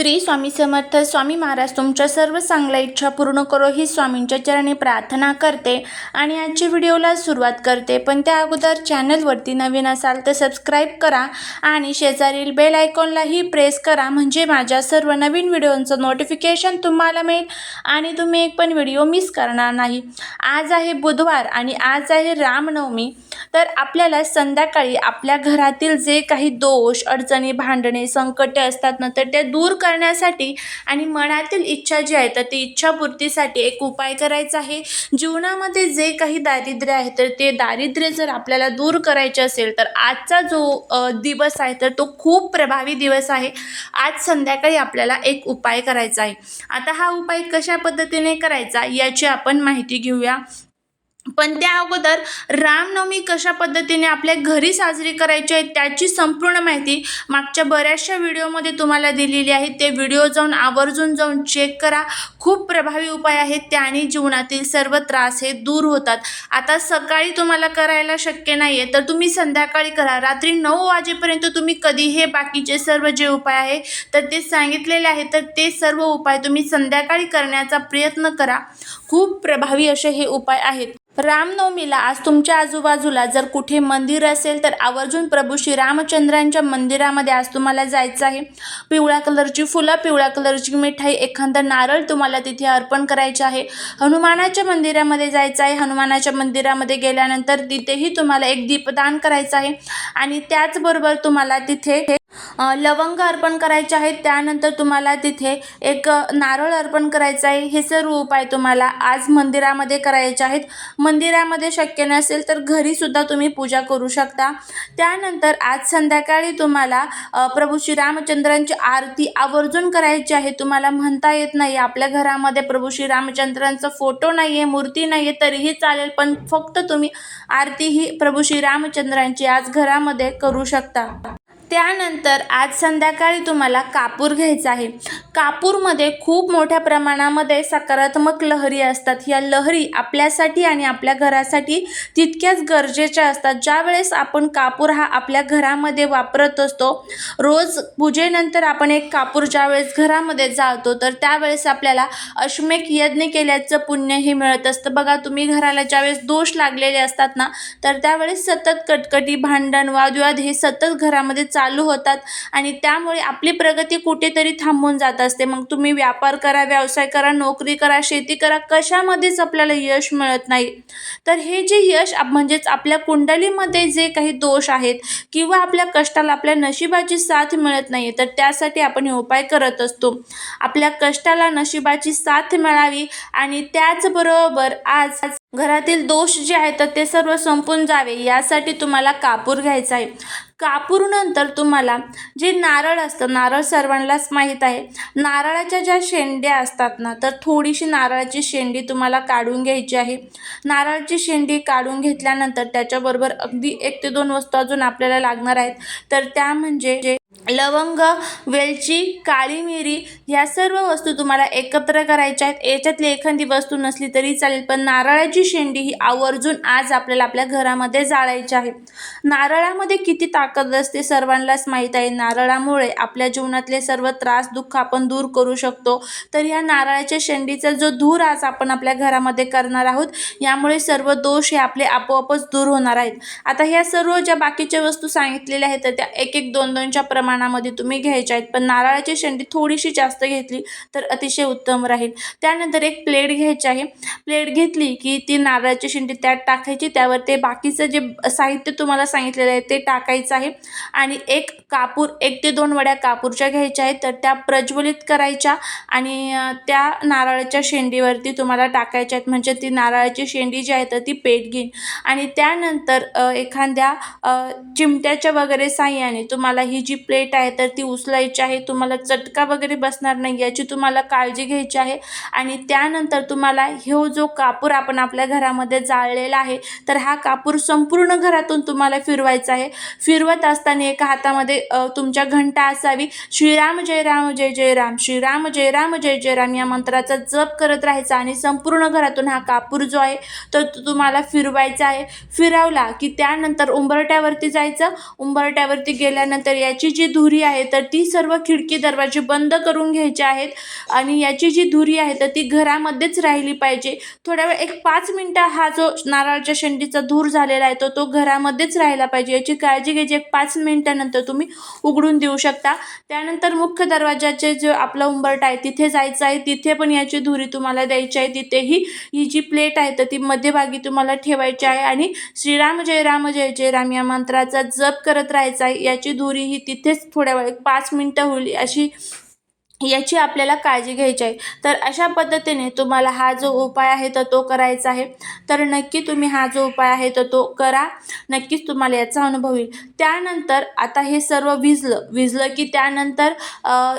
श्री स्वामी समर्थ स्वामी महाराज तुमच्या सर्व चांगल्या इच्छा पूर्ण करो ही स्वामींच्या चरणी प्रार्थना करते आणि आजच्या व्हिडिओला सुरुवात करते. पण त्या अगोदर चॅनलवरती नवीन असाल तर सबस्क्राईब करा आणि शेजारील बेल आयकॉनलाही प्रेस करा. म्हणजे माझ्या सर्व नवीन व्हिडिओंचं नोटिफिकेशन तुम्हाला मिळेल आणि तुम्ही एक पण व्हिडिओ मिस करणार नाही. आज आहे बुधवार आणि आज आहे रामनवमी. तर आपल्याला संध्याकाळी आपल्या घरातील जे काही दोष अडचणी भांडणे संकटे असतात ना तर ते दूर कर. करण्यासाठी आणि मनातील इच्छा जी आहे तर ती इच्छापूर्तीसाठी एक उपाय करायचा आहे. जीवनामध्ये जे काही दारिद्र्य आहे तर ते दारिद्र्य जर आपल्याला दूर करायचे असेल तर आजचा जो दिवस आहे तर तो खूप प्रभावी दिवस आहे. आज संध्याकाळी आपल्याला एक उपाय करायचा आहे. आता हा उपाय कशा पद्धतीने करायचा याची आपण माहिती घेऊया. पण त्या अगोदर रामनवमी कशा पद्धतीने आपल्या घरी साजरी करायची आहे त्याची संपूर्ण माहिती मागच्या बऱ्याचशा व्हिडिओमध्ये तुम्हाला दिलेली आहे. ते व्हिडिओ जाऊन आवर्जून जाऊन चेक करा. खूप प्रभावी उपाय आहेत त्याने जीवनातील सर्व त्रास हे दूर होतात. आता सकाळी तुम्हाला करायला शक्य नाही आहे तर तुम्ही संध्याकाळी करा. रात्री नऊ वाजेपर्यंत तुम्ही कधी हे बाकीचे सर्व जे उपाय आहे तर ते सांगितलेले आहे तर ते सर्व उपाय तुम्ही संध्याकाळी करण्याचा प्रयत्न करा. खूप प्रभावी असे हे उपाय आहेत. रामनवमीला आज तुमच्या आजूबाजूला जर कुठे मंदिर असेल तर आवर्जून प्रभू श्रीरामचंद्रांच्या मंदिरामध्ये आज तुम्हाला जायचं आहे. पिवळ्या कलरची फुलं पिवळ्या कलरची मिठाई एखादा नारळ तुम्हाला तिथे अर्पण करायचे आहे. हनुमानाच्या मंदिरामध्ये जायचं आहे. हनुमानाच्या मंदिरामध्ये गेल्यानंतर तिथेही तुम्हाला एक दीपदान करायचं आहे. आणि त्याचबरोबर तुम्हाला तिथे लवंग अर्पण करायचे आहेत. त्यानंतर तुम्हाला तिथे एक नारळ अर्पण करायचं आहे. हे सर्व उपाय तुम्हाला आज मंदिरामध्ये करायचे आहेत. मंदिरामध्ये शक्य नसेल तर घरीसुद्धा तुम्ही पूजा करू शकता. त्यानंतर आज संध्याकाळी तुम्हाला प्रभू श्रीरामचंद्रांची आरती आवर्जून करायची आहे. तुम्हाला म्हणता येत नाही. आपल्या घरामध्ये प्रभू श्रीरामचंद्रांचा फोटो नाही आहे मूर्ती नाही आहे तरीही चालेल. पण फक्त तुम्ही आरती ही प्रभू श्रीरामचंद्रांची आज घरामध्ये करू शकता. त्यानंतर आज संध्याकाळी तुम्हाला कापूर घ्यायचा आहे. कापूरमध्ये खूप मोठ्या प्रमाणामध्ये सकारात्मक लहरी असतात. या लहरी आपल्यासाठी आणि आपल्या घरासाठी तितक्याच गरजेच्या असतात. ज्यावेळेस आपण कापूर हा आपल्या घरामध्ये वापरत असतो रोज पूजेनंतर आपण एक कापूर ज्यावेळेस घरामध्ये जाळतो तर त्यावेळेस आपल्याला अश्मेक यज्ञ केल्याचं पुण्यही मिळत असतं. बघा तुम्ही घराला ज्यावेळेस दोष लागलेले असतात ना तर त्यावेळेस सतत कटकटी भांडण वादविवाद हे सतत घरामध्ये चालू होतात आणि त्यामुळे आपली प्रगती कुठेतरी थांबून जात असते. मग तुम्ही व्यापार करा व्यवसाय करा नोकरी करा शेती करा कशामध्येच आपल्याला यश मिळत नाही. तर हे जे यश म्हणजेच आपल्या कुंडलीमध्ये जे काही दोष आहेत किंवा आपल्या कष्टाला आपल्या नशिबाची साथ मिळत नाही तर त्यासाठी आपण हे उपाय करत असतो. आपल्या कष्टाला नशिबाची साथ मिळावी आणि त्याचबरोबर आज घरातील दोष जे आहेत तर ते सर्व संपून जावे यासाठी तुम्हाला कापूर घ्यायचा आहे. कापूरनंतर तुम्हाला जे नारळ असतं नारळ सर्वांनाच माहीत आहे. नारळाच्या ज्या शेंड्या असतात ना तर थोडीशी नारळाची शेंडी तुम्हाला काढून घ्यायची आहे. नारळाची शेंडी काढून घेतल्यानंतर त्याच्याबरोबर अगदी एक ते दोन वस्तू अजून आपल्याला लागणार आहेत. तर त्या म्हणजे जे लवंग वेलची काळी मिरी ह्या सर्व वस्तू तुम्हाला एकत्र करायच्या आहेत. याच्यातली एखादी वस्तू नसली तरी चालेल पण नारळाची शेंडी ही आवर्जून आज आपल्याला आपल्या घरामध्ये जाळायची आहे. नारळामध्ये किती ताकद असते सर्वांनाच माहीत आहे. नारळामुळे आपल्या जीवनातले सर्व त्रास दुःख आपण दूर करू शकतो. तर ह्या नारळाच्या शेंडीचा जो धूर आज आपण आपल्या घरामध्ये करणार आहोत यामुळे सर्व दोष हे आपले आपोआपच दूर होणार आहेत. आता ह्या सर्व ज्या बाकीच्या वस्तू सांगितलेल्या आहेत तर त्या एक एक दोन दोनच्या प्रमाणामध्ये तुम्ही घ्यायच्या आहेत पण नारळाची शेंडी थोडीशी जास्त घेतली तर अतिशय उत्तम राहील. त्यानंतर एक प्लेट घ्यायची आहे. प्लेट घेतली की ती नारळाची शेंडी त्यात टाकायची त्यावर ते बाकीचं जे साहित्य तुम्हाला सांगितलेलं आहे ते टाकायचं आहे. आणि एक कापूर एक ते दोन वड्या कापूरच्या घ्यायच्या आहेत तर त्या प्रज्वलित करायच्या आणि त्या नारळाच्या शेंडीवरती तुम्हाला टाकायच्या आहेत. म्हणजे ती नारळाची शेंडी जी आहे तर ती पेट घेईन. आणि त्यानंतर एखाद्या चिमट्याच्या वगैरे साह्याने तुम्हाला ही जी प्लेट आहे तर ती उचलायची आहे. तुम्हाला चटका वगैरे बसणार नाही याची तुम्हाला काळजी घ्यायची आहे. आणि त्यानंतर तुम्हाला ह्यो जो कापूर आपण आपल्या घरामध्ये जाळलेला आहे तर हा कापूर संपूर्ण घरातून तुम्हाला फिरवायचा आहे. फिरवत असताना एका हातामध्ये तुमच्या घंटा असावी. श्रीराम जय राम जय जय राम. श्रीराम जय राम जय जय राम या मंत्राचा जप करत राहायचा आणि संपूर्ण घरातून हा कापूर जो आहे तर तो तुम्हाला फिरवायचा आहे. फिरवला की त्यानंतर उंबरट्यावरती जायचं. उंबरट्यावरती गेल्यानंतर याची जी धुरी आहे तर ती सर्व खिडकी दरवाजे बंद करून घ्यायचे आहेत आणि याची जी धुरी आहे तर ती घरामध्येच राहिली पाहिजे. थोड्या वेळ एक पाच मिनटं हा जो नारळाच्या शेंडीचा धूर झालेला आहे तो तो घरामध्येच राहिला पाहिजे. याची काळजी घ्यायची एक पाच मिनटानंतर तुम्ही उघडून देऊ शकता. त्यानंतर मुख्य दरवाजाचे जो आपला उंबरटा आहे तिथे जायचं आहे. तिथे पण याची धुरी तुम्हाला द्यायची आहे. तिथेही ही जी प्लेट आहे तर ती मध्यभागी तुम्हाला ठेवायची आहे. आणि श्रीराम जय राम जय जय राम या मंत्राचा जप करत राहायचा आहे. याची धुरी ही तिथे तिथेच थोड्या वेळ पाच मिनटं होईल अशी याची आपल्याला काळजी घ्यायची आहे. तर अशा पद्धतीने तुम्हाला हा जो उपाय आहे तर तो करायचा आहे. तर नक्की तुम्ही हा जो उपाय आहे तर तो करा. नक्कीच तुम्हाला याचा अनुभव येईल. त्यानंतर आता हे सर्व विजलं विजलं की त्यानंतर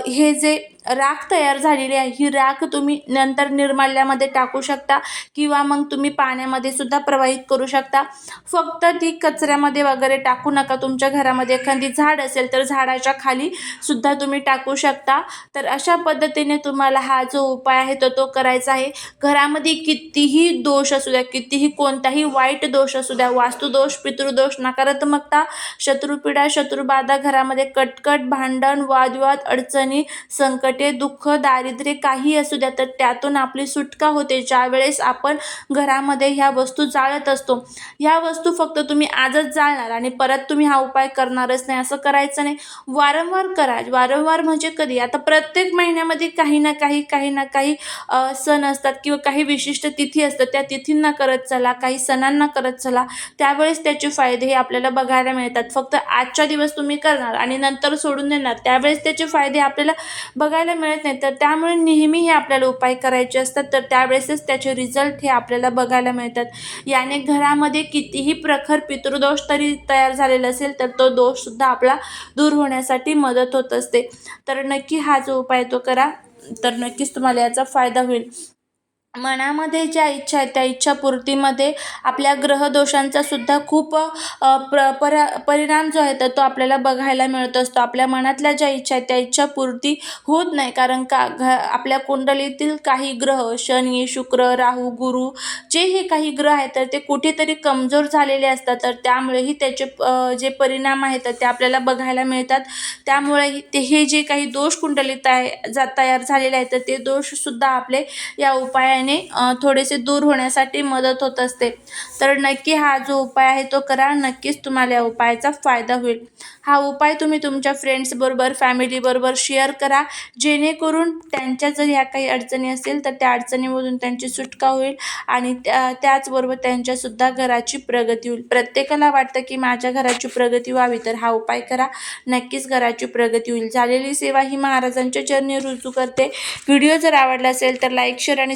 हे जे राख तयार झालेली आहे. ही राख तुम्ही नंतर निर्माल्यामध्ये टाकू शकता किंवा मग तुम्ही पाण्यामध्ये सुद्धा प्रवाहित करू शकता. फक्त ती कचऱ्यामध्ये वगैरे टाकू नका. तुमच्या घरामध्ये एखादी झाड असेल तर झाडाच्या खाली सुद्धा तुम्ही टाकू शकता. तर अशा पद्धतीने तुम्हाला हा जो उपाय आहे तो तो करायचा आहे. घरामध्ये कितीही दोष असू द्या कितीही कोणताही वाईट दोष असू द्या वास्तुदोष पितृदोष नकारात्मकता शत्रुपीडा शत्रुबाधा घरामध्ये कटकट भांडण वादविवाद अडचणी संकट दुःख दारिद्र्य काही असू द्या तर त्यातून आपली सुटका होते. ज्यावेळेस आपण घरामध्ये ह्या वस्तू जाळत असतो ह्या वस्तू फक्त तुम्ही आजच जाळणार आणि परत तुम्ही हा उपाय करणारच नाही असं करायचं नाही. वारंवार करा. वारंवार म्हणजे कधी? आता प्रत्येक महिन्यामध्ये काही ना काही काही ना काही सण असतात किंवा काही विशिष्ट तिथी असतात. त्या तिथींना करत चला काही सणांना करत चला. त्यावेळेस त्याचे फायदे हे आपल्याला बघायला मिळतात. फक्त आजच्या दिवस तुम्ही करणार आणि नंतर सोडून देणार. त्यावेळेस त्याचे फायदे आपल्याला बघायला मिळत नाही. तर त्यामुळे नेहमी हे आपल्याला उपाय करायचे असतात. तर त्यावेळेसच त्याचे रिझल्ट हे आपल्याला बघायला मिळतात. याने घरामध्ये कितीही प्रखर पितृदोष तरी तयार झालेला असेल तर तो दोषसुद्धा आपला दूर होण्यासाठी मदत होत असते. तर नक्की हा जो उपाय तो करा. तर नक्कीच तुम्हाला याचा फायदा होईल. मनामध्ये ज्या इच्छा आहेत त्या इच्छापूर्तीमध्ये आपल्या ग्रहदोषांचा सुद्धा खूप प्र पर परिणाम जो आहे तर तो आपल्याला बघायला मिळत असतो. आपल्या मनातल्या ज्या इच्छा आहेत त्या इच्छापूर्ती होत नाही. कारण का घ आपल्या कुंडलीतील काही ग्रह शनी शुक्र राहू गुरु जे हे काही ग्रह आहेत तर ते कुठेतरी कमजोर झालेले असतात. तर त्यामुळेही त्याचे जे परिणाम आहेत तर ते आपल्याला बघायला मिळतात. त्यामुळे ते हे जे काही दोष कुंडलीत आहे जा तयार झालेले आहेत तर ते दोषसुद्धा आपले या उपायाने थोडेसे दूर होण्यासाठी मदत होत असते. तर नक्की हा जो उपाय आहे तो करा. नक्कीच तुम्हाला या उपायाचा फायदा होईल. हा उपाय तुम्ही तुमच्या फ्रेंड्सबरोबर फॅमिलीबरोबर शेअर करा. जेणेकरून त्यांच्या जर ह्या काही अडचणी असतील तर त्या अडचणीमधून त्यांची सुटका होईल आणि त्या त्याचबरोबर त्यांच्यासुद्धा घराची प्रगती होईल. प्रत्येकाला वाटतं की माझ्या घराची प्रगती व्हावी तर हा उपाय करा. नक्कीच घराची प्रगती होईल. झालेली सेवा ही महाराजांच्या चरणी रुजू करते. व्हिडिओ जर आवडला असेल तर लाईक शेअर आणि